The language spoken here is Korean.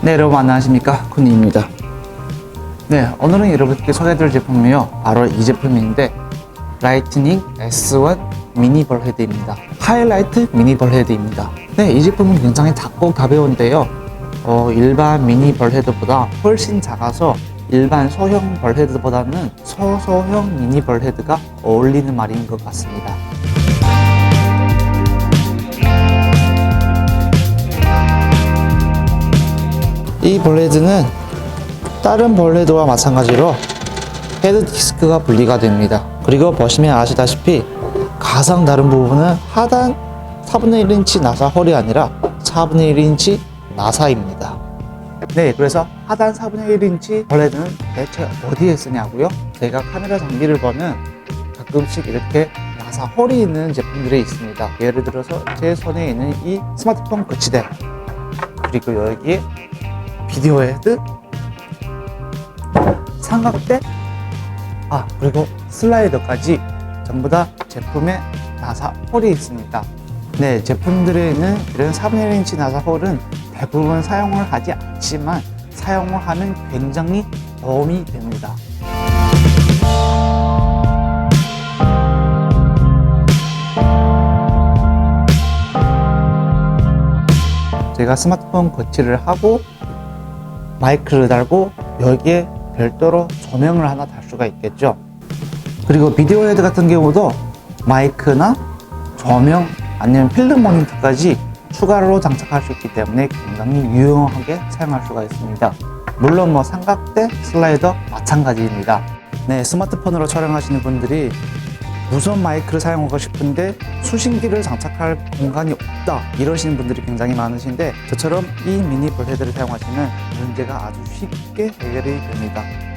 네, 여러분 안녕하십니까? 군입니다. 네, 오늘은 여러분께 소개해드릴 제품이요. 바로 이 제품인데, 라이트닝 S1 미니 벌헤드입니다. 하이라이트 미니 벌헤드입니다. 네, 이 제품은 굉장히 작고 가벼운데요. 어, 일반 미니 벌헤드보다 훨씬 작아서 일반 소형 벌헤드보다는 소소형 미니 벌헤드가 어울리는 말인 것 같습니다. 이 벌레드는 다른 벌레드와 마찬가지로 헤드 디스크가 분리가 됩니다. 그리고 보시면 아시다시피 가장 다른 부분은 하단 4분의 1인치 나사 홀이 아니라 4분의 1인치 나사입니다. 네, 그래서 하단 4분의 1인치 벌레드는 대체 어디에 쓰냐고요? 제가 카메라 장비를 보면 가끔씩 이렇게 나사 홀이 있는 제품들이 있습니다. 예를 들어서 제 손에 있는 이 스마트폰 거치대 그리고 여기에 비디오 헤드, 삼각대, 아 그리고 슬라이더까지 전부 다 제품에 나사 홀이 있습니다. 네, 제품들에 있는 이런 3분의 1인치 나사 홀은 대부분 사용을 하지 않지만 사용을 하면 굉장히 도움이 됩니다. 제가 스마트폰 거치를 하고 마이크를 달고 여기에 별도로 조명을 하나 달 수가 있겠죠. 그리고 비디오 헤드 같은 경우도 마이크나 조명 아니면 필름 모니터까지 추가로 장착할 수 있기 때문에 굉장히 유용하게 사용할 수가 있습니다. 물론 뭐 삼각대, 슬라이더 마찬가지입니다. 네, 스마트폰으로 촬영하시는 분들이 무선 마이크를 사용하고 싶은데 수신기를 장착할 공간이 없다. 이러시는 분들이 굉장히 많으신데 저처럼 이 미니 볼헤드를 사용하시면 문제가 아주 쉽게 해결이 됩니다